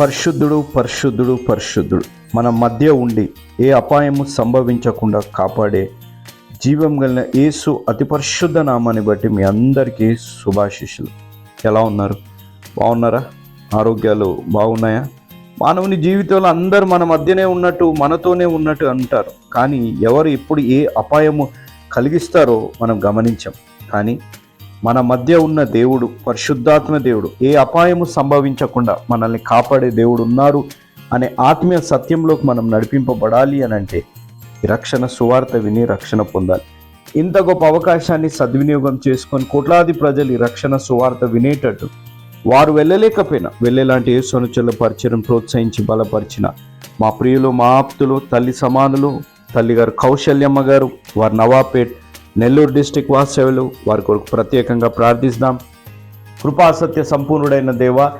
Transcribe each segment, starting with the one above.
పరిశుద్ధుడు పరిశుద్ధుడు పరిశుద్ధుడు. మన మధ్య ఉండి ఏ అపాయము సంభవించకుండా కాపాడే జీవం కలిగిన యేసు అతి పరిశుద్ధ నామాన్ని బట్టి మీ అందరికీ శుభాశిషులు ఎలా ఉన్నారు? బాగున్నారా? ఆరోగ్యాలు బాగున్నాయా? మానవుని జీవితంలో అందరూ మన మధ్యనే ఉన్నట్టు మనతోనే ఉన్నట్టు అంటారు. కానీ ఎవరు ఎప్పుడు ఏ అపాయము కలిగిస్తారో మనం గమనించాం. కానీ మన మధ్య ఉన్న దేవుడు పరిశుద్ధాత్మ దేవుడు ఏ అపాయము సంభవించకుండా మనల్ని కాపాడే దేవుడు ఉన్నారు అనే ఆత్మీయ సత్యంలోకి మనం నడిపింపబడాలి అని అంటే రక్షణ సువార్త విని రక్షణ పొందాలి. ఇంత గొప్ప అవకాశాన్ని సద్వినియోగం చేసుకొని కోట్లాది ప్రజలు ఈ రక్షణ సువార్త వినేటట్టు వారు వెళ్ళలేకపోయినా వెళ్ళేలాంటి ఏ సొనుచల పరిచయం ప్రోత్సహించి బలపరిచిన మా ప్రియులు మా ఆప్తులు తల్లి సమానులు తల్లిగారు కౌశల్యమ్మ గారు వారి నవాపేట్ నెల్లూరు డిస్టిక్ వాస్తవ్యులు వారి కొరకు ప్రత్యేకంగా ప్రార్థిస్తాం కృపాసత్య సంపూర్ణుడైన దేవ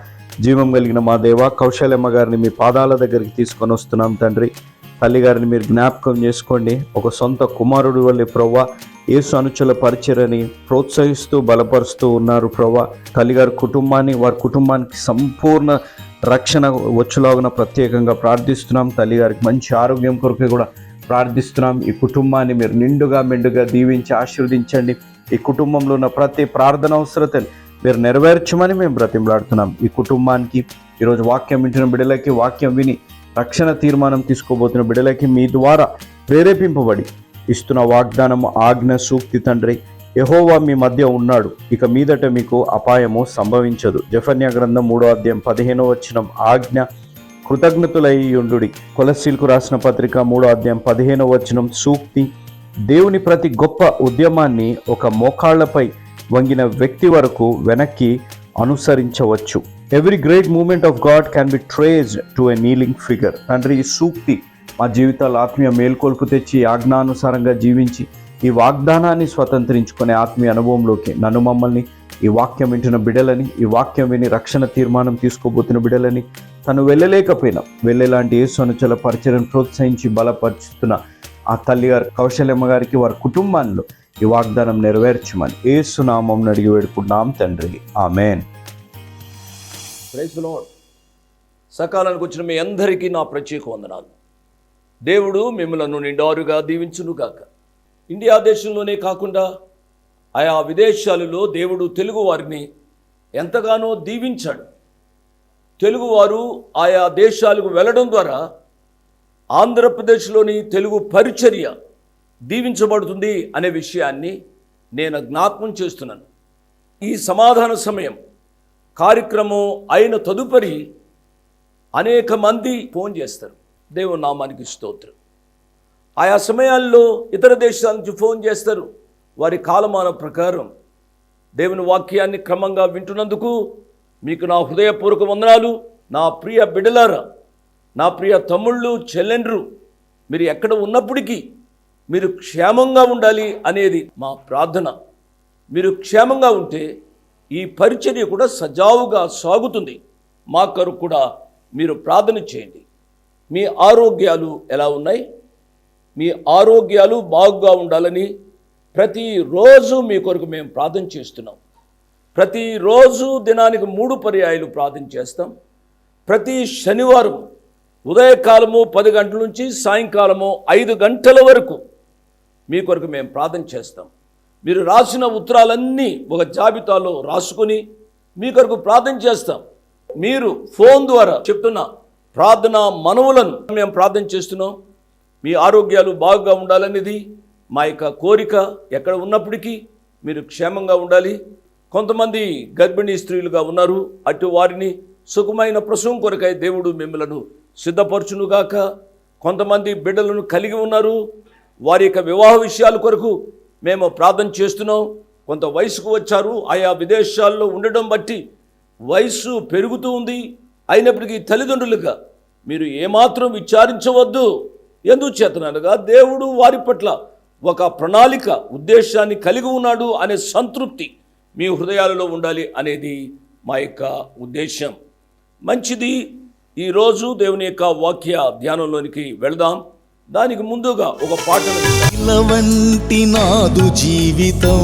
జీవం కలిగిన మా దేవ కౌశల్యమ్మ గారిని మీ పాదాల దగ్గరికి తీసుకొని వస్తున్నాం తండ్రి. తల్లి గారిని మీరు జ్ఞాపకం చేసుకోండి. ఒక సొంత కుమారుడు వల్లే ప్రవ్వ ఏసు అనుచుల పరిచయని ప్రోత్సహిస్తూ బలపరుస్తూ ఉన్నారు ప్రవ్వ. తల్లిగారి కుటుంబాన్ని వారి కుటుంబానికి సంపూర్ణ రక్షణ వచ్చులాగున ప్రత్యేకంగా ప్రార్థిస్తున్నాం. తల్లిగారికి మంచి ఆరోగ్యం కొరకు కూడా ప్రార్థిస్తున్నాం. ఈ కుటుంబాన్ని మీరు నిండుగా మెండుగా దీవించి ఆశీర్వదించండి. ఈ కుటుంబంలో ఉన్న ప్రతి ప్రార్థన అవసరతని మీరు నెరవేర్చమని మేము బ్రతిమలాడుతున్నాం. ఈ కుటుంబానికి ఈరోజు వాక్యం వింటున్న బిడ్డలకి వాక్యం విని రక్షణ తీర్మానం తీసుకోబోతున్న బిడ్డలకి మీ ద్వారా ప్రేరేపింపబడి ఇస్తున్న వాగ్దానం ఆజ్ఞ సూక్తి తండ్రి యహోవా మీ మధ్య ఉన్నాడు. ఇక మీదట మీకు అపాయము సంభవించదు. జఫన్య గ్రంథం మూడో అధ్యాయం పదిహేనో వచ్చిన ఆజ్ఞ కృతజ్ఞతులై ఉండుడి కొలసీలకు రాసిన పత్రిక మూడో అధ్యాయం పదిహేనో వచనం సూక్తి. దేవుని ప్రతి గొప్ప ఉద్యమాన్ని ఒక మోకాళ్ళపై వంగిన వ్యక్తి వరకు వెనక్కి అనుసరించవచ్చు. Every great moment of God can be traced to a kneeling figure తండ్రి ఈ సూక్తి మా జీవితాలు ఆత్మీయ మేల్కొల్పు తెచ్చి ఆజ్ఞానుసారంగా జీవించి ఈ వాగ్దానాన్ని స్వతంత్రించుకునే ఆత్మీయ అనుభవంలోకి నన్ను మమ్మల్ని ఈ వాక్యం వింటున్న బిడలని ఈ వాక్యం విని రక్షణ తీర్మానం తీసుకోబోతున్న బిడలని తను వెళ్ళలేకపోయినా వెళ్ళేలాంటి యేసు అనుచల పరిచయం ప్రోత్సహించి బలపరుచుతున్న ఆ తల్లి గారు కౌశల్యమ్మ గారికి వారి కుటుంబాల్లో ఈ వాగ్దానం నెరవేర్చమని ఏసునామం అడిగి వేడుకున్నాం తండ్రి. ఆమెన్. సకాలానికి వచ్చిన మీ అందరికీ నా ప్రత్యేక వందనాలు. దేవుడు మిమ్మలను నిండారుగా దీవించునుగాక. ఇండియా దేశంలోనే కాకుండా ఆయా విదేశాలలో దేవుడు తెలుగు వారిని ఎంతగానో దీవించాడు. తెలుగువారు ఆయా దేశాలకు వెళ్ళడం ద్వారా ఆంధ్రప్రదేశ్లోని తెలుగు పరిచర్య దీవించబడుతుంది అనే విషయాన్ని నేను జ్ఞాపకం చేస్తున్నాను. ఈ సమాధాన సమయం కార్యక్రమం అయిన తదుపరి అనేక మంది ఫోన్ చేస్తారు. దేవుని నామానికి స్తోత్రం. ఆయా సమయాల్లో ఇతర దేశాల నుంచి ఫోన్ చేస్తారు. వారి కాలమాన ప్రకారం దేవుని వాక్యాన్ని క్రమంగా వింటున్నందుకు మీకు నా హృదయపూర్వక వందనాలు. నా ప్రియ బిడ్డలారా నా ప్రియ తమ్ముళ్ళు చెల్లెండ్రు మీరు ఎక్కడ ఉన్నప్పటికీ మీరు క్షేమంగా ఉండాలి అనేది మా ప్రార్థన. మీరు క్షేమంగా ఉంటే ఈ పరిచర్య కూడా సజావుగా సాగుతుంది. మా కొరకు కూడా మీరు ప్రార్థన చేయండి. మీ ఆరోగ్యాలు ఎలా ఉన్నాయి? మీ ఆరోగ్యాలు బాగుగా ఉండాలని ప్రతిరోజు మీ కొరకు మేము ప్రార్థన చేస్తున్నాం. ప్రతిరోజు దినానికి మూడు పర్యాయాలు ప్రార్థన చేస్తాం. ప్రతి శనివారం ఉదయకాలము పది గంటల నుంచి సాయంకాలము ఐదు గంటల వరకు మీ కొరకు మేము ప్రార్థన చేస్తాం. మీరు రాసిన ఉత్తరాలన్నీ ఒక జాబితాలో రాసుకొని మీ కొరకు ప్రార్థన చేస్తాం. మీరు ఫోన్ ద్వారా చెప్తున్న ప్రార్థన మనవులను మేము ప్రార్థన చేస్తున్నాం. మీ ఆరోగ్యాలు బాగుగా ఉండాలనేది మా యొక్క కోరిక ఎక్కడ ఉన్నప్పటికీ మీరు క్షేమంగా ఉండాలి. కొంతమంది గర్భిణీ స్త్రీలుగా ఉన్నారు. అటు వారిని సుఖమైన ప్రసవం కొరకై దేవుడు మిమ్మలను సిద్ధపరచునుగాక. కొంతమంది బిడ్డలను కలిగి ఉన్నారు. వారి యొక్క వివాహ విషయాల కొరకు మేము ప్రార్థన చేస్తున్నాం. కొంత వయసుకు వచ్చారు. ఆయా విదేశాల్లో ఉండడం బట్టి వయసు పెరుగుతూ ఉంది. అయినప్పటికీ తల్లిదండ్రులుగా మీరు ఏమాత్రం విచారించవద్దు. ఎందుచేతనగా దేవుడు వారి పట్ల ఒక ప్రణాళిక ఉద్దేశాన్ని కలిగి ఉన్నాడు అనే సంతృప్తి మీ హృదయాలలో ఉండాలి అనేది మా యొక్క ఉద్దేశం మంచిది ఈరోజు దేవుని యొక్క వాక్య ధ్యానంలోనికి వెళదాం దానికి ముందుగా ఒక పాట విందాం. వంటి నాదు జీవితం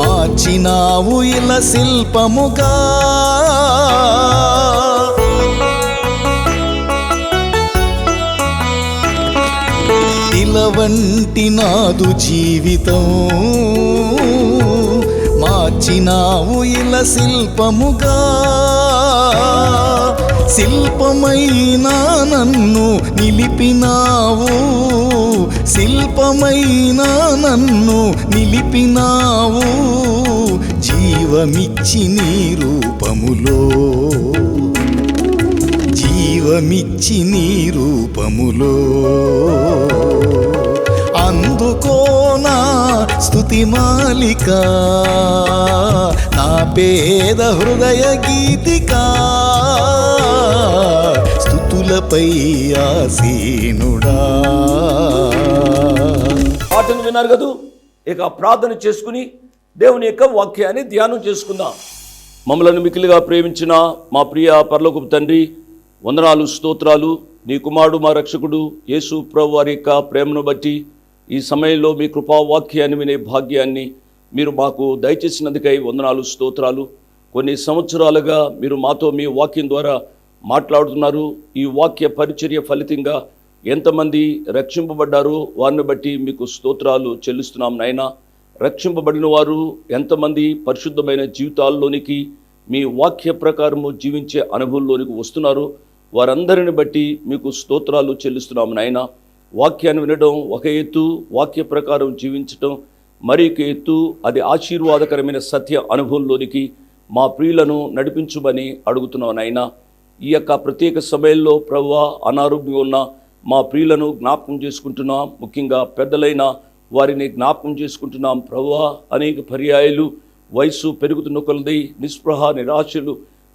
మార్చినావు ఇలా శిల్పముగా ఇల వంటి నాదు జీవితం. మార్చినావు ఇలా శిల్పముగా. శిల్పమైనా నన్ను నిలిపినావు. శిల్పమైనా నన్ను నిలిపినావు. జీవమిచ్చి నీ రూపములో. జీవమిచ్చి నీ రూపములో. మాలిక నా పేద హృదయ గీతిక స్థుతులపై ఆసీనుడా. పాటను విన్నారు కదూ? ఇక ప్రార్థన చేసుకుని దేవుని యొక్క వాక్యాన్ని ధ్యానం చేసుకుందాం. మమ్మలను మికిలిగా ప్రేమించిన మా ప్రియ పరలోకపు తండ్రి వందనాలు స్తోత్రాలు. నీ కుమారుడు మా రక్షకుడు యేసు ప్రభు వారి యొక్క ప్రేమను బట్టి ఈ సమయంలో మీ కృపావాక్యాన్ని వినే భాగ్యాన్ని మీరు మాకు దయచేసినందుకై వందనాలు స్తోత్రాలు. కొన్ని సంవత్సరాలుగా మీరు మాతో మీ వాక్యం ద్వారా మాట్లాడుతున్నారు. ఈ వాక్య పరిచర్య ఫలితంగా ఎంతమంది రక్షింపబడ్డారో వారిని బట్టి మీకు స్తోత్రాలు చెల్లిస్తున్నాం నాయనా. రక్షింపబడిన వారు ఎంతమంది పరిశుద్ధమైన జీవితాల్లోనికి మీ వాక్య ప్రకారము జీవించే అనుభవంలోనికి వస్తున్నారు వారందరిని బట్టి మీకు స్తోత్రాలు చెల్లిస్తున్నాం నాయనా. వాక్యాన్ని వినడం ఒక ఎత్తు వాక్య ప్రకారం జీవించటం మరి ఒక ఎత్తు అది ఆశీర్వాదకరమైన సత్య అనుభవంలోనికి మా ప్రియులను నడిపించుమని అడుగుతున్నాను నాయనా. ఈ యొక్క ప్రత్యేక సమయంలో ప్రభు అనారోగ్యంగా ఉన్న మా ప్రియులను జ్ఞాపకం చేసుకుంటున్నాం. ముఖ్యంగా పెద్దలైన వారిని జ్ఞాపకం చేసుకుంటున్నాం. ప్రభు అనేక పర్యాయాలు వయసు పెరుగుతున్న కొలది నిస్పృహ నిరాశలు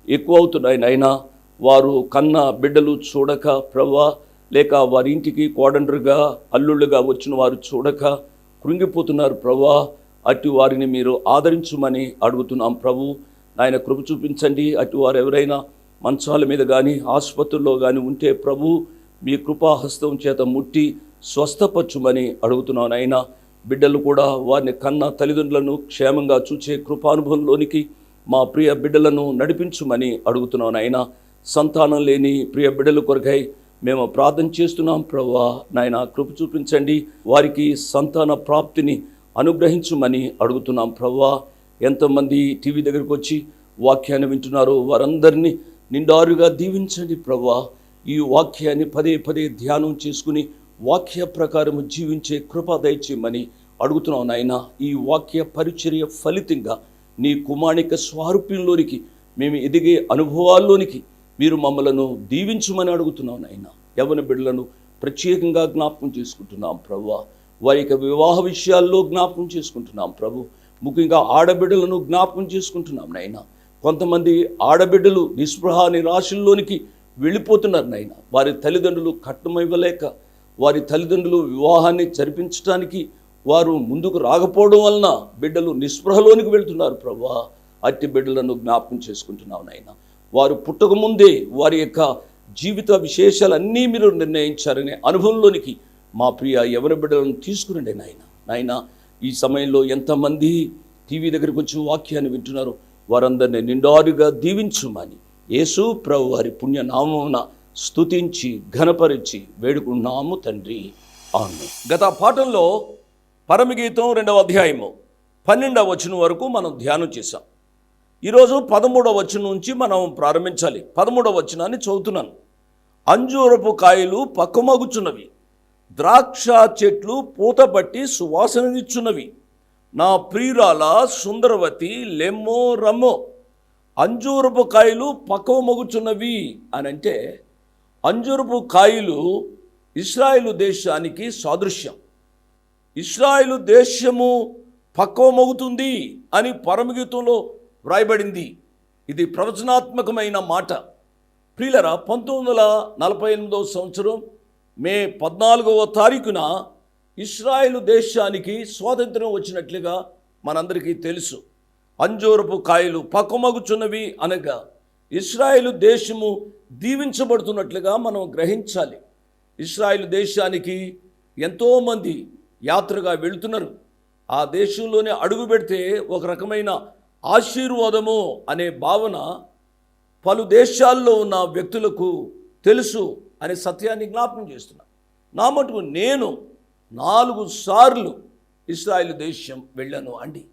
ఎక్కువ అవుతున్నాయి నాయనా. వారు కన్న బిడ్డలు చూడక ప్రభా లేక వారి ఇంటికి కోడండ్రుగా అల్లుళ్ళుగా వచ్చిన వారు చూడక కృంగిపోతున్నారు ప్రభా అటు వారిని మీరు ఆదరించుమని అడుగుతున్నాం ప్రభు. ఆయన కృప చూపించండి. అటు వారు ఎవరైనా మంచాల మీద కానీ ఆసుపత్రుల్లో కానీ ఉంటే ప్రభు మీ కృపాహస్తం చేత ముట్టి స్వస్థపరచుమని అడుగుతున్నాను ఆయన బిడ్డలు కూడా వారిని కన్న తల్లిదండ్రులను క్షేమంగా చూచే కృపానుభవంలోనికి మా ప్రియ బిడ్డలను నడిపించుమని అడుగుతున్నాను ఆయన సంతానం లేని ప్రియ బిడ్డలు కొరకై మేము ప్రార్థన చేస్తున్నాం ప్రభా నాయన కృప చూపించండి. వారికి సంతాన ప్రాప్తిని అనుగ్రహించమని అడుగుతున్నాం ప్రభా ఎంతమంది టీవీ దగ్గరికి వచ్చి వాక్యాన్ని వింటున్నారో వారందరినీ నిండారుగా దీవించండి ప్రభా ఈ వాక్యాన్ని పదే పదే ధ్యానం చేసుకుని వాక్య ప్రకారం జీవించే కృప దయచేయమని అడుగుతున్నాం నాయన. ఈ వాక్య పరిచర్య ఫలితంగా నీ కుమాణిక స్వారూప్యంలోనికి మేము ఎదిగే అనుభవాల్లోనికి మీరు మమ్మలను దీవించమని అడుగుతున్నాం నాయనా. యవన బిడ్డలను ప్రత్యేకంగా జ్ఞాపకం చేసుకుంటున్నాం ప్రభు. వారి యొక్క వివాహ విషయాల్లో జ్ఞాపకం చేసుకుంటున్నాం ప్రభు. ముఖ్యంగా ఆడబిడ్డలను జ్ఞాపకం చేసుకుంటున్నాం నాయన. కొంతమంది ఆడబిడ్డలు నిస్పృహ నిరాశల్లోనికి వెళ్ళిపోతున్నారు నాయన. వారి తల్లిదండ్రులు కట్నం ఇవ్వలేక వారి తల్లిదండ్రులు వివాహాన్ని జరిపించడానికి వారు ముందుకు రాకపోవడం వలన బిడ్డలు నిస్పృహలోనికి వెళ్తున్నారు ప్రభా. అట్టి బిడ్డలను జ్ఞాపకం చేసుకుంటున్నాం నాయన. వారు పుట్టకముందే వారి యొక్క జీవిత విశేషాలన్నీ మీరు నిర్ణయించారనే అనుభవంలోనికి మా ప్రియ ఎవరి బిడ్డలను తీసుకురండి నాయన. నాయన ఈ సమయంలో ఎంతమంది టీవీ దగ్గరికి వచ్చి వాక్యాన్ని వింటున్నారో వారందరినీ నిండారుగా దీవించుమని యేసు ప్రభు వారి పుణ్యనామమున స్తుతించి ఘనపరిచి వేడుకున్నాము తండ్రి. ఆమె గత పాఠంలో పరమగీతం రెండవ అధ్యాయము పన్నెండవ వచనం వరకు మనం ధ్యానం చేశాం. ఈరోజు పదమూడవ వచనం నుంచి మనం ప్రారంభించాలి. పదమూడవ వచనాన్ని చదువుతున్నాను. అంజూరపు కాయలు పక్కమగుచున్నవి. ద్రాక్ష చెట్లు పూతపట్టి సువాసననిచ్చున్నవి. నా ప్రియురాల సుందరవతి లెమ్మో రమ్మో అంజూరపు కాయలు పక్కవ మగుచున్నవి అని అంటే అంజూరపు కాయలు ఇస్రాయేలు దేశానికి సాదృశ్యం. ఇస్రాయేలు దేశము పక్వమవుతుంది అని పరమగీతంలో వ్రాయబడింది. ఇది ప్రవచనాత్మకమైన మాట. ప్రియులరా పంతొమ్మిది వందల నలభై ఎనిమిదవ సంవత్సరం మే పద్నాలుగవ తారీఖున ఇస్రాయేల్ దేశానికి స్వాతంత్రం వచ్చినట్లుగా మనందరికీ తెలుసు. అంజూరపు కాయలు పక్కమగుచున్నవి అనగా ఇస్రాయేల్ దేశము దీవించబడుతున్నట్లుగా మనం గ్రహించాలి. ఇస్రాయేల్ దేశానికి ఎంతోమంది యాత్రగా వెళుతున్నారు. ఆ దేశంలోనే అడుగు పెడితే ఒక రకమైన ఆశీర్వాదము అనే భావన పలు దేశాల్లో ఉన్న వ్యక్తులకు తెలుసు అనే సత్యాన్ని జ్ఞాపకం చేస్తున్నా. నా మటుకు నేను నాలుగు సార్లు ఇస్రాయేల్ దేశం వెళ్ళాను అండి.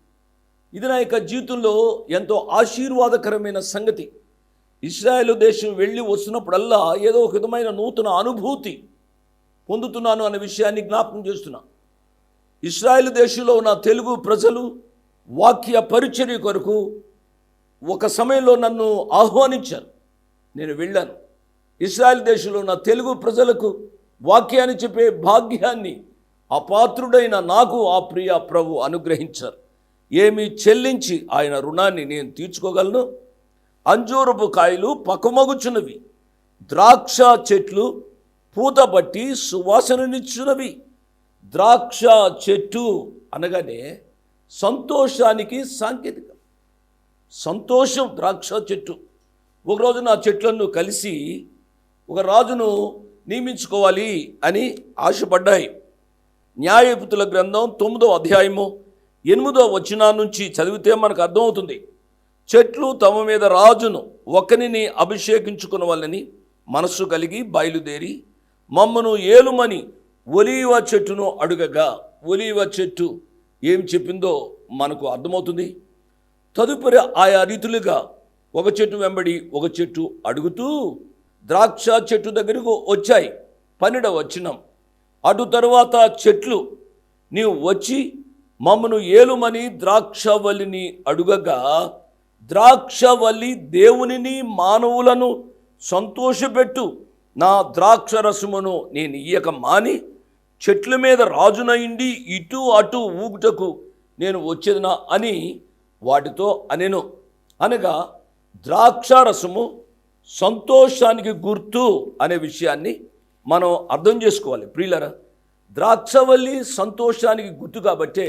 ఇది నా యొక్క జీవితంలో ఎంతో ఆశీర్వాదకరమైన సంగతి. ఇస్రాయేల్ దేశం వెళ్ళి వస్తున్నప్పుడల్లా ఏదో ఒక విధమైన నూతన అనుభూతి పొందుతున్నాను అనే విషయాన్ని జ్ఞాపకం చేస్తున్నా. ఇస్రాయేల్ దేశంలో ఉన్న తెలుగు ప్రజలు వాక్య పరిచర్య కొరకు ఒక సమయంలో నన్ను ఆహ్వానించారు. నేను వెళ్ళాను. ఇస్రాయల్ దేశంలో నా తెలుగు ప్రజలకు వాక్యాన్ని చెప్పే భాగ్యాన్ని అపాత్రుడైన నాకు ఆ ప్రియ ప్రభు అనుగ్రహించారు. ఏమి చెల్లించి ఆయన రుణాన్ని నేను తీర్చుకోగలను? అంజూరపు కాయలు పకమగుచున్నవి. ద్రాక్ష చెట్లు పూతబట్టి సువాసననిచ్చున్నవి. ద్రాక్ష చెట్టు అనగానే సంతోషానికి సాంకేతిక సంతోషం ద్రాక్ష చెట్టు. ఒకరోజు నా చెట్లను కలిసి ఒక రాజును నియమించుకోవాలి అని ఆశపడ్డాయి. న్యాయపుతుల గ్రంథం తొమ్మిదో అధ్యాయము ఎనిమిదో వచనా నుంచి చదివితే మనకు అర్థమవుతుంది. చెట్లు తమ మీద రాజును ఒకరిని అభిషేకించుకున్న వాళ్ళని మనస్సు కలిగి బయలుదేరి మమ్మను ఏలుమని ఒలీవ చెట్టును అడుగగా. ఒలీవ చెట్టు ఏం చెప్పిందో మనకు అర్థమవుతుంది. తదుపరి ఆయా రీతులుగా ఒక చెట్టు వెంబడి ఒక చెట్టు అడుగుతూ ద్రాక్ష చెట్టు దగ్గరకు వచ్చాయి. పన్నెండవ వచ్చినం అటు తరువాత చెట్లు నీవు వచ్చి మమ్మను ఏలుమని ద్రాక్షవల్లిని అడుగగా ద్రాక్షవల్లి దేవునిని మానవులను సంతోషపెట్టు. నా ద్రాక్ష రసమును నేను ఇయ్యక మాని చెట్ల మీద రాజునయిండి ఇటు అటు ఊగుటకు నేను వచ్చేదినా అని వాటితో అనెను. అనగా ద్రాక్షారసము సంతోషానికి గుర్తు అనే విషయాన్ని మనం అర్థం చేసుకోవాలి. ప్రియులరా ద్రాక్షవల్లి సంతోషానికి గుర్తు కాబట్టే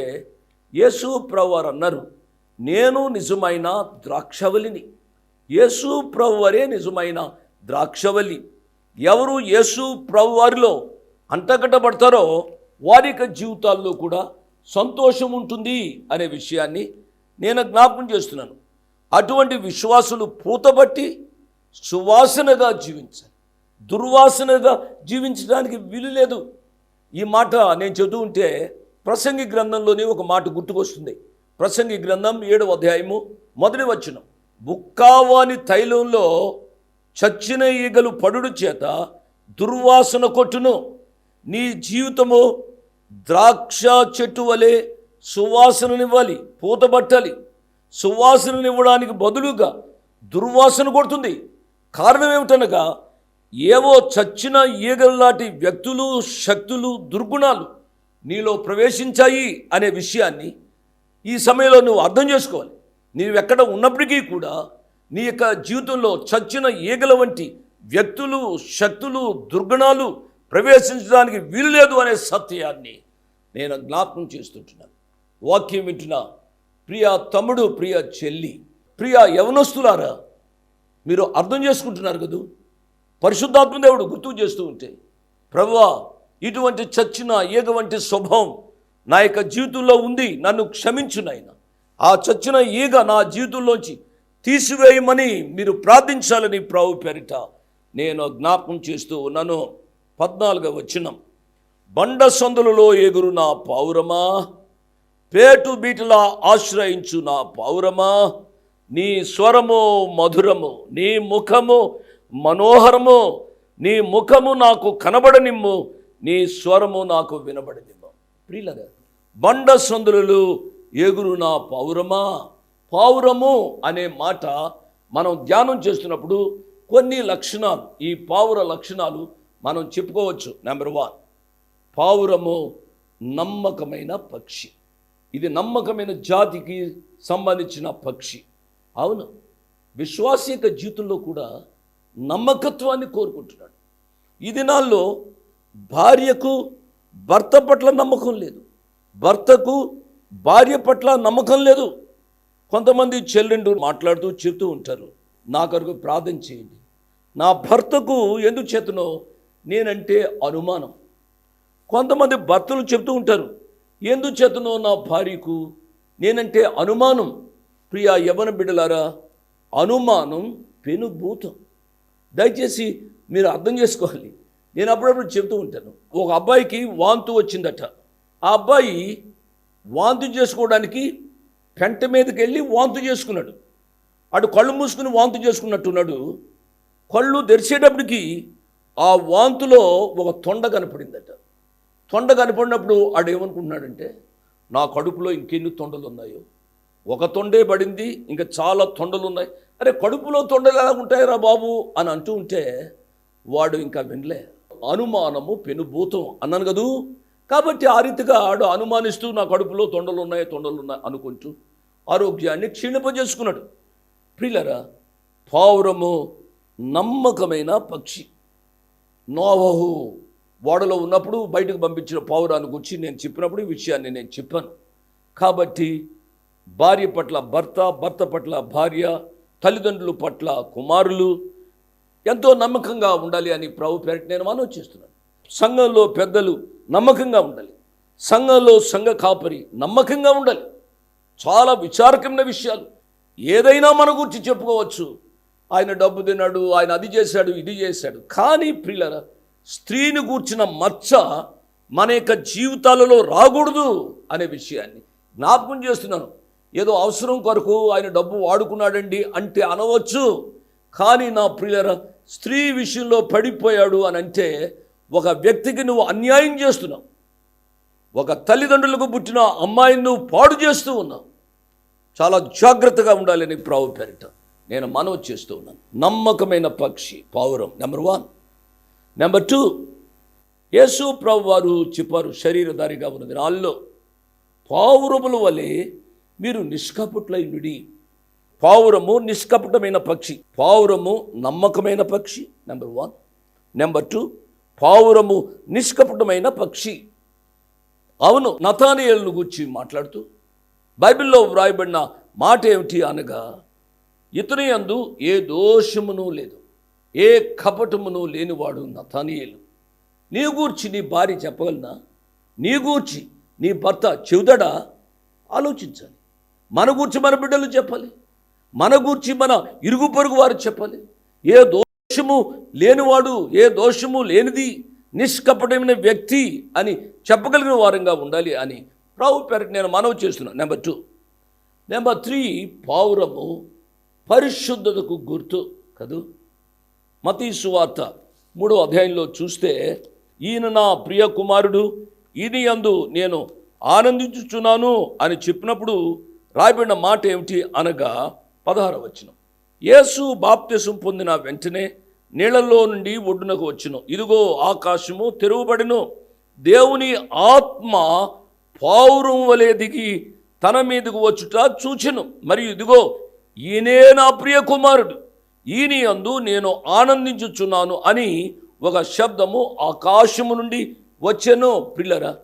యేసు ప్రభువారు అన్నారు నేను నిజమైన ద్రాక్షవల్లిని. యేసు ప్రవ్వరే నిజమైన ద్రాక్షవల్లి. ఎవరు యేసు ప్రభువారిలో అంటగట్టబడతారో వారి యొక్క జీవితాల్లో కూడా సంతోషం ఉంటుంది అనే విషయాన్ని నేను జ్ఞాపకం చేస్తున్నాను. అటువంటి విశ్వాసులు పూతబట్టి సువాసనగా జీవించాలి. దుర్వాసనగా జీవించడానికి వీలు లేదు. ఈ మాట నేను చదువు ఉంటే ప్రసంగి గ్రంథంలోని ఒక మాట గుర్తుకొస్తుంది. ప్రసంగి గ్రంథం ఏడవ అధ్యాయము మొదటి వచనం. బుక్కావాని తైలంలో చచ్చిన ఈగలు పడుడు చేత దుర్వాసన కొట్టును. నీ జీవితము ద్రాక్ష చెట్టు వలె సువాసననివ్వాలి పూతబట్టాలి. సువాసననివ్వడానికి బదులుగా దుర్వాసన కొడుతుంది. కారణం ఏమిటనగా ఏవో చచ్చిన ఈగల్లాంటి వ్యక్తులు శక్తులు దుర్గుణాలు నీలో ప్రవేశించాయి అనే విషయాన్ని ఈ సమయంలో నువ్వు అర్థం చేసుకోవాలి. నీవెక్కడ ఉన్నప్పటికీ కూడా నీ యొక్క జీవితంలో చచ్చిన ఈగల వంటి వ్యక్తులు శక్తులు దుర్గుణాలు ప్రవేశించడానికి వీలు లేదు అనే సత్యాన్ని నేను జ్ఞాపకం చేస్తుంటున్నాను. వాక్యం వింటున్న. ప్రియ తమ్ముడు ప్రియ చెల్లి ప్రియ యవనస్తులారా మీరు అర్థం చేసుకుంటున్నారు కదూ? పరిశుద్ధాత్మదేవుడు గుర్తు చేస్తూ ఉంటే ప్రభువా ఇటువంటి చచ్చిన ఈగ వంటి స్వభావం నా యొక్క జీవితంలో ఉంది నన్ను క్షమించు నాయన. ఆ చచ్చిన ఈగ నా జీవితంలోంచి తీసివేయమని మీరు ప్రార్థించాలని ప్రభు పేరిట నేను జ్ఞాపకం చేస్తూ ఉన్నాను. పద్నాలుగవ వచ్చినం బండ సందులలో ఎగురు నా పౌరమా పేటు బీటలా ఆశ్రయించు నా పౌరమా? నీ స్వరము మధురము నీ ముఖము మనోహరము నీ ముఖము నాకు కనబడనిమ్ము నీ స్వరము నాకు వినబడనిమ్ము. ప్రియులగా బండ సందులలో ఎగురు నా పౌరమా? పావురము అనే మాట మనం ధ్యానం చేస్తున్నప్పుడు కొన్ని లక్షణాలు ఈ పావుర లక్షణాలు మనం చెప్పుకోవచ్చు. నెంబర్ వన్ పావురము నమ్మకమైన పక్షి. ఇది నమ్మకమైన జాతికి సంబంధించిన పక్షి. అవును. విశ్వాస యొక్క జీవితంలో కూడా నమ్మకత్వాన్ని కోరుకుంటున్నాడు. ఈ దినాల్లో భార్యకు భర్త పట్ల నమ్మకం లేదు. భర్తకు భార్య పట్ల నమ్మకం లేదు. కొంతమంది చెల్లెండు మాట్లాడుతూ చెప్తూ ఉంటారు. నా కొరకు ప్రార్థన చేయండి. నా భర్తకు ఎందుకు చేతనో నేనంటే అనుమానం. కొంతమంది భర్తలు చెప్తూ ఉంటారు. ఎందుకు చేతనో నా భార్యకు నేనంటే అనుమానం. ప్రియా యవన బిడ్డలారా అనుమానం పెనుభూతం దయచేసి మీరు అర్థం చేసుకోవాలి. నేను అప్పుడప్పుడు చెప్తూ ఉంటాను. ఒక అబ్బాయికి వాంతు వచ్చిందట. ఆ అబ్బాయి వాంతు చేసుకోవడానికి పెంట మీదకి వెళ్ళి వాంతు చేసుకున్నాడు. అటు కళ్ళు మూసుకుని వాంతు చేసుకున్నట్టున్నాడు. కళ్ళు తెరిచేటప్పటికి ఆ వాంతులో ఒక తొండ కనపడిందట. తొండ కనపడినప్పుడు ఆడు ఏమనుకుంటున్నాడంటే నా కడుపులో ఇంకెన్ని తొండలు ఉన్నాయో ఒక తొండే పడింది ఇంకా చాలా తొండలు ఉన్నాయి అరే కడుపులో తొండలు ఎలా ఉంటాయిరా బాబు? అని అంటూ ఉంటే వాడు ఇంకా వినలే. అనుమానము పెనుభూతం అన్నాను కదూ. కాబట్టి ఆ రీతిగా ఆడు అనుమానిస్తూ నా కడుపులో తొండలు ఉన్నాయి తొండలు ఉన్నాయి అనుకుంటూ ఆరోగ్యాన్ని క్షీణింపజేసుకున్నాడు. ప్రియులరా పావురము నమ్మకమైన పక్షి. నోవహు. ఓడలో ఉన్నప్పుడు బయటకు పంపించిన పావురాన్ని గురించి నేను చెప్పినప్పుడు ఈ విషయాన్ని నేను చెప్పాను. కాబట్టి భార్య పట్ల భర్త భర్త పట్ల భార్య తల్లిదండ్రుల పట్ల కుమారులు ఎంతో నమ్మకంగా ఉండాలి అని ప్రభు పేరిట నేను మనవి చేస్తున్నాను. సంఘంలో పెద్దలు నమ్మకంగా ఉండాలి. సంఘంలో సంఘ కాపరి నమ్మకంగా ఉండాలి. చాలా విచారకమైన విషయాలు. ఏదైనా మన గురించి చెప్పుకోవచ్చు. ఆయన డబ్బు తిన్నాడు ఆయన అది చేశాడు ఇది చేశాడు. కానీ ప్రియులరా స్త్రీని గూర్చిన మచ్చ మన యొక్క జీవితాలలో రాకూడదు అనే విషయాన్ని జ్ఞాపకం చేస్తున్నాను. ఏదో అవసరం కొరకు ఆయన డబ్బు వాడుకున్నాడండి అంటే అనవచ్చు. కానీ నా ప్రియులరా స్త్రీ విషయంలో పడిపోయాడు అని అంటే ఒక వ్యక్తికి నువ్వు అన్యాయం చేస్తున్నావు. ఒక తల్లిదండ్రులకు పుట్టిన అమ్మాయిని నువ్వు పాడు చేస్తూ ఉన్నావు. చాలా జాగ్రత్తగా ఉండాలని ప్రావు పేరిట. నేను మనవి చేస్తూ ఉన్నాను. నమ్మకమైన పక్షి పావురం. Number one number two Yesu ప్రభు వారు చెప్పారు శరీరధారిగా ఉన్నది రాళ్ళలో పావురముల వలె మీరు నిష్కపటులైనడి పావురము నిష్కపటమైన పక్షి పావురము నమ్మకమైన పక్షి నెంబర్ వన్ నెంబర్ టూ పావురము నిష్కపటమైన పక్షి. అవును నతానియలను గురించి మాట్లాడుతూ బైబిల్లో వ్రాయబడిన మాట ఏమిటి అనగా ఇతని యందు ఏ దోషమును లేదు. ఏ కపటమును లేనివాడు నతానియేలు నీ గూర్చి నీ భార్య చెప్పగలనా? నీ గూర్చి నీ భర్త చెబుతాడా? ఆలోచించాలి. మన గూర్చి మన బిడ్డలు చెప్పాలి. మన గూర్చి మన ఇరుగు పొరుగు వారు చెప్పాలి. ఏ దోషము లేనివాడు ఏ దోషము లేనిది నిష్కపటమైన వ్యక్తి అని చెప్పగలిగిన వారంగా ఉండాలి అని ప్రభు పేరు నేను మనవి చేస్తున్నాను. నెంబర్ టూ నెంబర్ త్రీ పావురము పరిశుద్ధతకు గుర్తు కదూ? మతీ సువార్త మూడో అధ్యాయంలో చూస్తే ఈయన నా ప్రియ కుమారుడు ఇది అందు నేను ఆనందించుచున్నాను అని చెప్పినప్పుడు రాయబడిన మాట ఏమిటి అనగా పదహార వచనం. యేసు బాప్తిసం పొందిన వెంటనే నీళ్ళలో నుండి ఒడ్డునకు వచ్చును. ఇదిగో ఆకాశము తెరువబడిను. దేవుని ఆత్మ పౌరం వలె దిగి తన మీదకు వచ్చుట చూచెను. మరియు ఇదిగో ఈయనే నా ప్రియ కుమారుడు. ఈయన యందు నేను ఆనందించుచున్నాను అని ఒక శబ్దము ఆకాశము నుండి వచ్చెను. పిల్లరా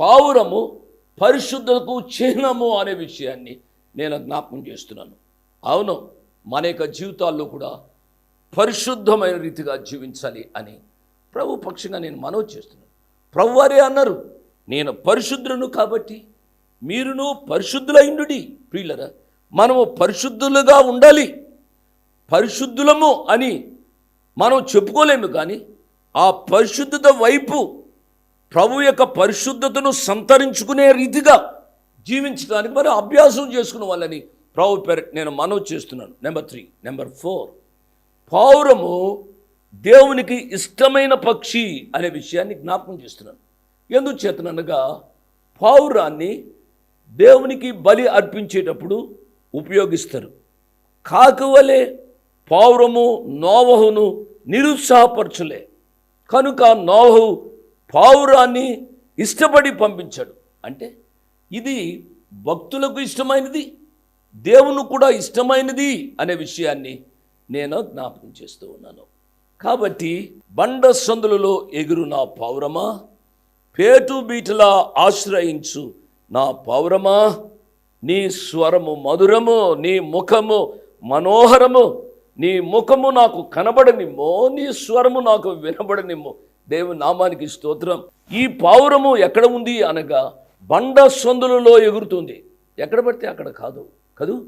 పావురము పరిశుద్ధకు చిహ్నము అనే విషయాన్ని నేను జ్ఞాపకం చేస్తున్నాను. అవును మన యొక్క జీవితాల్లో కూడా పరిశుద్ధమైన రీతిగా జీవించాలి అని ప్రభు పక్షంగా నేను మనవి చేస్తున్నాను. ప్రభు వారే అన్నారు నేను పరిశుద్ధులను కాబట్టి మీరును పరిశుద్ధులైండు ప్రియులరా మనము పరిశుద్ధులుగా ఉండాలి. పరిశుద్ధులము అని మనం చెప్పుకోలేము కానీ ఆ పరిశుద్ధత వైపు ప్రభు యొక్క పరిశుద్ధతను సంతరించుకునే రీతిగా జీవించడానికి మరి అభ్యాసం చేసుకున్న వాళ్ళని ప్రభు పేరు నేను మనవి చేస్తున్నాను. నెంబర్ త్రీ నెంబర్ ఫోర్ పావురము దేవునికి ఇష్టమైన పక్షి అనే విషయాన్ని జ్ఞాపకం చేస్తున్నాను. ఎందుకు చేతననగా పావురాన్ని దేవునికి బలి అర్పించేటప్పుడు ఉపయోగిస్తారు. కాకువలే పావురము నోవహును నిరుత్సాహపరచులే. కనుక నోవహు పావురాన్ని ఇష్టపడి పంపించాడు. అంటే ఇది భక్తులకు ఇష్టమైనది దేవుని కూడా ఇష్టమైనది అనే విషయాన్ని నేను జ్ఞాపకం చేస్తూ ఉన్నాను. కాబట్టి బండ సందులలో ఎగురు నా పౌరమా? పేటు బీటలా ఆశ్రయించు నా పౌరమా? నీ స్వరము మధురము నీ ముఖము మనోహరము నీ ముఖము నాకు కనబడనిమ్మో నీ స్వరము నాకు వినబడనిమ్మో. దేవుని నామానికి స్తోత్రం. ఈ పావురము ఎక్కడ ఉంది అనగా బండ సందులలో ఎగురుతుంది. ఎక్కడ పడితే అక్కడ కాదు. కదూ?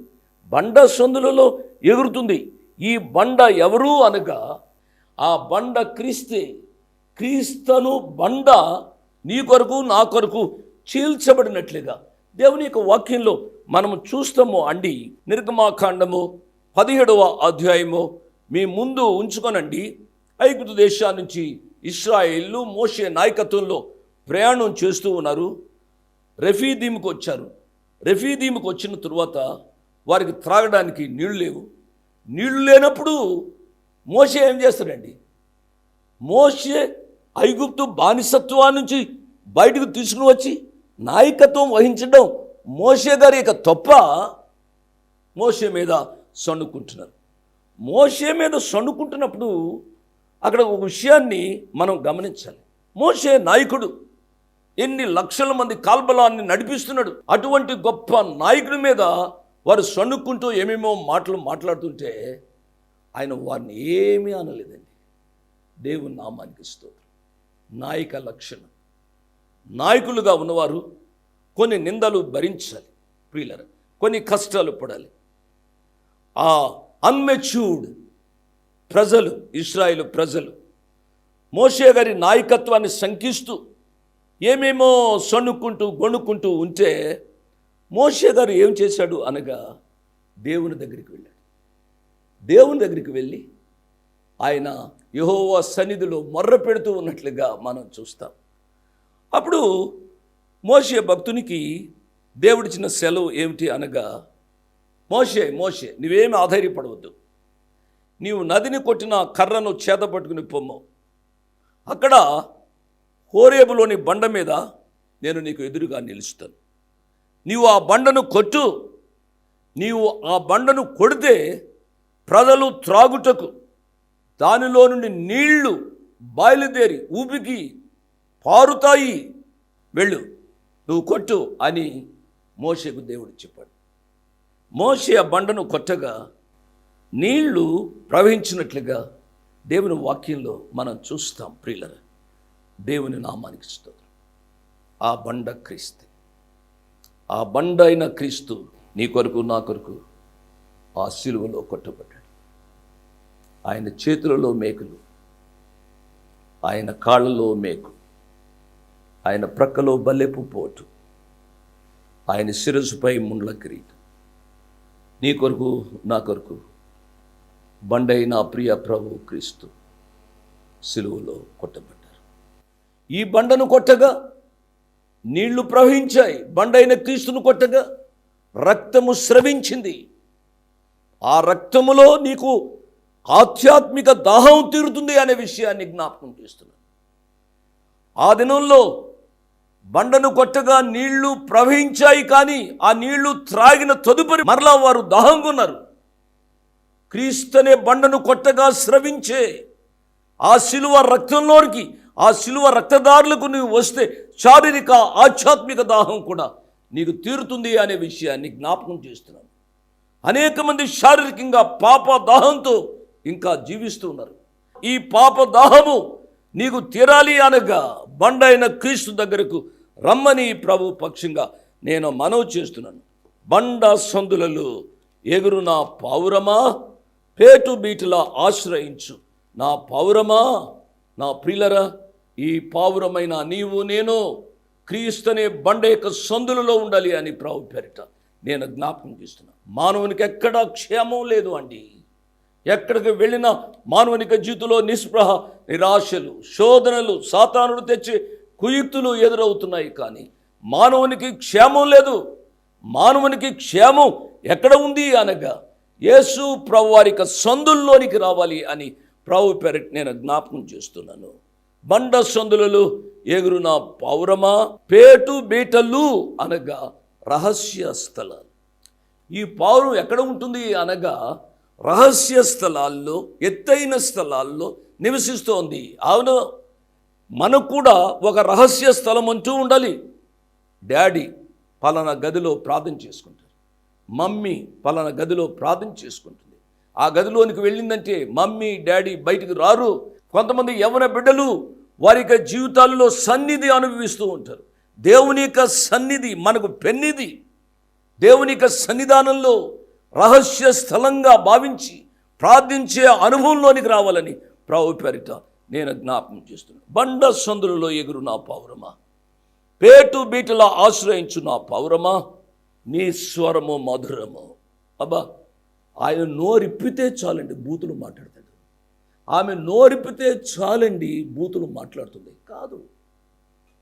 బండ సందులలో ఎగురుతుంది. ఈ బండ ఎవరు అనగా ఆ బండ క్రీస్తే. క్రీస్తను బండ నీ కొరకు నా కొరకు చీల్చబడినట్లుగా. దేవుని యొక్క వాక్యంలో మనము చూస్తాము అండి. నిర్గమాకాండము పదిహేడవ అధ్యాయము. మీ ముందు ఉంచుకొనండి. ఐగుప్తు దేశా నుంచి ఇస్రాయేళ్ళు మోషే నాయకత్వంలో ప్రయాణం చేస్తూ ఉన్నారు. రెఫీదీముకు వచ్చారు. రెఫీదీముకు వచ్చిన తరువాత వారికి త్రాగడానికి నీళ్ళు లేవు. నీళ్ళు లేనప్పుడు మోసే ఏం చేస్తాడండి? మోషే ఐగుప్తు బానిసత్వా నుంచి బయటకు తీసుకుని వచ్చి నాయకత్వం వహించడం మోషే గారి యొక్క తప్ప మోషే మీద సణుకుంటున్నారు. మోషే మీద సణుకుంటున్నప్పుడు అక్కడ ఒక విషయాన్ని మనం గమనించాలి. మోషే నాయకుడు. ఎన్ని లక్షల మంది కాల్బలాన్ని నడిపిస్తున్నాడు. అటువంటి గొప్ప నాయకుడి మీద వారు సణుక్కుంటూ ఏమేమో మాటలు మాట్లాడుతుంటే ఆయన వారిని ఏమీ అనలేదండి. దేవుని నామానికి స్తోత్రం. నాయక లక్షణం. నాయకులుగా ఉన్నవారు కొన్ని నిందలు భరించాలి. ప్రియులర కొన్ని కష్టాలు పడాలి. ఆ అన్మెచ్యూర్డ్ ప్రజలు ఇస్రాయిల్ ప్రజలు మోషే గారి నాయకత్వాన్ని శంకిస్తూ ఏమేమో సణుక్కుంటూ గొణుక్కుంటూ ఉంటే మోషే గారు ఏం చేశాడు అనగా దేవుని దగ్గరికి వెళ్ళాడు. దేవుని దగ్గరికి వెళ్ళి ఆయన యహోవా సన్నిధిలో మొర్ర పెడుతూ ఉన్నట్లుగా మనం చూస్తాం. అప్పుడు మోషే భక్తునికి దేవుడిచ్చిన సెలవు ఏమిటి అనగా మోషే మోషే నువ్వేమి ఆధైర్యపడవద్దు. నీవు నదిని కొట్టిన కర్రను చేత పట్టుకుని పొమ్ము. అక్కడ హోరేబులోని బండ మీద నేను నీకు ఎదురుగా నిలుస్తాను. నీవు ఆ బండను కొట్టు. నీవు ఆ బండను కొడితే ప్రజలు త్రాగుటకు దానిలో నుండి నీళ్ళు బయలుదేరి ఊపికి పారుతాయి. వెళ్ళు నువ్వు కొట్టు అని మోషకు దేవుడు చెప్పాడు. మోషే ఆ బండను కొట్టగా నీళ్ళు ప్రవహించినట్లుగా దేవుని వాక్యంలో మనం చూస్తాం ప్రియుల దేవుని నామానికి స్తోత్రం. ఆ బండ క్రీస్తు. ఆ బండ అయిన క్రీస్తు నీ కొరకు నా కొరకు ఆ సిలువలో కొట్టబడ్డాడు. ఆయన చేతులలో మేకులు ఆయన కాళ్ళలో మేకు ఆయన ప్రక్కలో బల్లెపు పోటు ఆయన శిరస్సుపై ముండ్ల కిరీటం. నీ కొరకు నా కొరకు. బండై నా ప్రియ ప్రభు క్రీస్తు సిలువలో కొట్టబడ్డారు. ఈ బండను కొట్టగా నీళ్ళు ప్రవహించాయి. బండైన క్రీస్తును కొట్టగా రక్తము స్రవించింది. ఆ రక్తములో నీకు ఆధ్యాత్మిక దాహం తీరుతుంది అనే విషయాన్ని జ్ఞాపకం చేస్తున్నాను. ఆ దినంలో బండను కొట్టగా నీళ్ళు ప్రవహించాయి కానీ ఆ నీళ్ళు త్రాగిన తదుపరి మరలా వారు దాహంగున్నారు. క్రీస్తునే బండను కొట్టగా స్రవించే ఆ శిలువ రక్తంలోనికి ఆ శిలువ రక్తదారులకు నువ్వు వస్తే శారీరక ఆధ్యాత్మిక దాహం కూడా నీకు తీరుతుంది అనే విషయాన్ని జ్ఞాపకం చేస్తున్నాను. అనేక మంది శారీరకంగా పాప దాహంతో ఇంకా జీవిస్తూ ఉన్నారు ఈ పాప దాహము నీకు తీరాలి అనగా బండైన క్రీస్తు దగ్గరకు రమ్మని ప్రభు పక్షంగా నేను మనవి చేస్తున్నాను. బండ సందులలో ఎగురు నా పావురమా? పేటు బీటులా ఆశ్రయించు. నా పావురమా? నా ప్రిలరా ఈ పావురమైన నీవు నేను క్రీస్తునే బండ యొక్క సందులలో ఉండాలి అని ప్రభు పేరిట నేను జ్ఞాపకం చేస్తున్నా. మానవునికి ఎక్కడ క్షేమం లేదు అండి. ఎక్కడికి వెళ్ళినా మానవునిక జీవితంలో నిస్పృహ నిరాశలు శోధనలు సాతానుడు తెచ్చి కుయుక్తులు ఎదురవుతున్నాయి కానీ మానవునికి క్షేమం లేదు. మానవునికి క్షేమం ఎక్కడ ఉంది అనగా యేసు ప్రభు వారి సందుల్లోనికి రావాలి అని ప్రభు పేరిట నేను జ్ఞాపకం చేస్తున్నాను. బండ సందులలో ఎగురు నా పౌరమా పేటు బీటలు అనగా రహస్య స్థలాలు. ఈ పావురం ఎక్కడ ఉంటుంది అనగా రహస్య స్థలాల్లో ఎత్తైన స్థలాల్లో నివసిస్తోంది. అవును. మనకు కూడా ఒక రహస్య స్థలం అంటూ ఉండాలి. డాడీ పలానా గదిలో ప్రార్థన చేసుకుంటారు. మమ్మీ పలానా గదిలో ప్రార్థన చేసుకుంటుంది. ఆ గదిలోనికి వెళ్ళిందంటే మమ్మీ డాడీ బయటికి రారు. కొంతమంది యవన బిడ్డలు వారి యొక్క జీవితాల్లో సన్నిధి అనుభవిస్తూ ఉంటారు. దేవుని యొక్క సన్నిధి మనకు పెన్నిది దేవుని యొక్క సన్నిధానంలో రహస్య స్థలంగా భావించి ప్రార్థించే అనుభవంలోనికి రావాలని ప్రభు పేరిట నేను జ్ఞాపకం చేస్తున్నాను బండ సందులలో ఎగురు నా పౌరమా? పేటు బీటలా ఆశ్రయించు నా పౌరమా? నీ స్వరము మధురము. అబ్బా ఆయన నోరిప్పితే చాలండి బూతులు మాట్లాడతాడు. ఆమె నోరిప్పితే చాలండి బూతులు మాట్లాడుతుంది. కాదు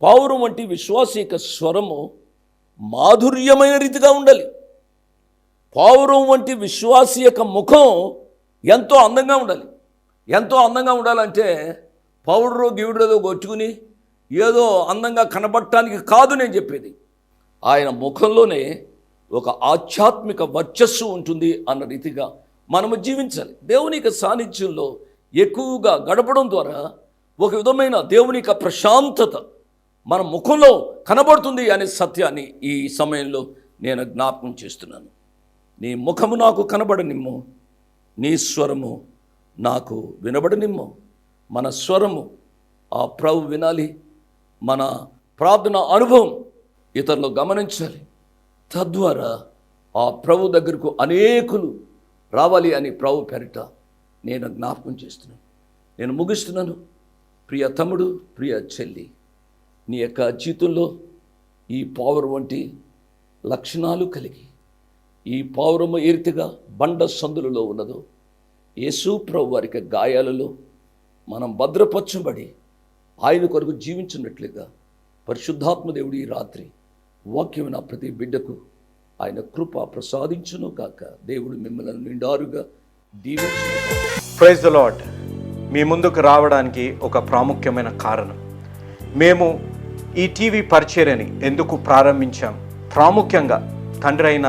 పౌరం వంటి విశ్వాస యొక్క స్వరము మాధుర్యమైన రీతిగా ఉండాలి. పౌరం వంటి విశ్వాస యొక్క ముఖం ఎంతో అందంగా ఉండాలి. ఎంతో అందంగా ఉండాలంటే పౌడరు గివిడేదో కొట్టుకుని ఏదో అందంగా కనబడటానికి కాదు నేను చెప్పేది. ఆయన ముఖంలోనే ఒక ఆధ్యాత్మిక వర్చస్సు ఉంటుంది అన్న రీతిగా మనము జీవించాలి. దేవుని యొక్క సాన్నిధ్యంలో ఎక్కువగా గడపడం ద్వారా ఒక విధమైన దేవుని యొక్క ప్రశాంతత మన ముఖంలో కనబడుతుంది అనే సత్యాన్ని ఈ సమయంలో నేను జ్ఞాపకం చేస్తున్నాను. నీ ముఖము నాకు కనబడనిమ్ము నీ స్వరము నాకు వినబడనిమ్ము. మన స్వరము ఆ ప్రభు వినాలి. మన ప్రార్థన అనుభవం ఇతరులు గమనించాలి. తద్వారా ఆ ప్రభు దగ్గరకు అనేకులు రావాలి అని ప్రభు పెరట నేను జ్ఞాపకం చేస్తున్నాను. నేను ముగిస్తున్నాను. ప్రియ తమ్ముడు ప్రియ చెల్లి నీ యొక్క జీవితంలో ఈ పావురు వంటి లక్షణాలు కలిగి ఈ పావురము ఏ రీతిగా బండ సందులలో ఉన్నదో యేసు ప్రభు వారికి గాయాలలో మనం భద్రపరచబడి ఆయన కొరకు జీవించినట్లుగా పరిశుద్ధాత్మ దేవుడు ఈ రాత్రి వాక్యం నా ప్రతి బిడ్డకు ఆయన కృప ప్రసాదించును కాక దేవుడు మిమ్మల్ని నిండారుగా దీవించును ప్రైజ్ ద లాడ్ మీ ముందుకు రావడానికి ఒక ప్రాముఖ్యమైన కారణం. మేము ఈ టీవీ పరిచర్యని ఎందుకు ప్రారంభించాం? ప్రాముఖ్యంగా తండ్రి అయిన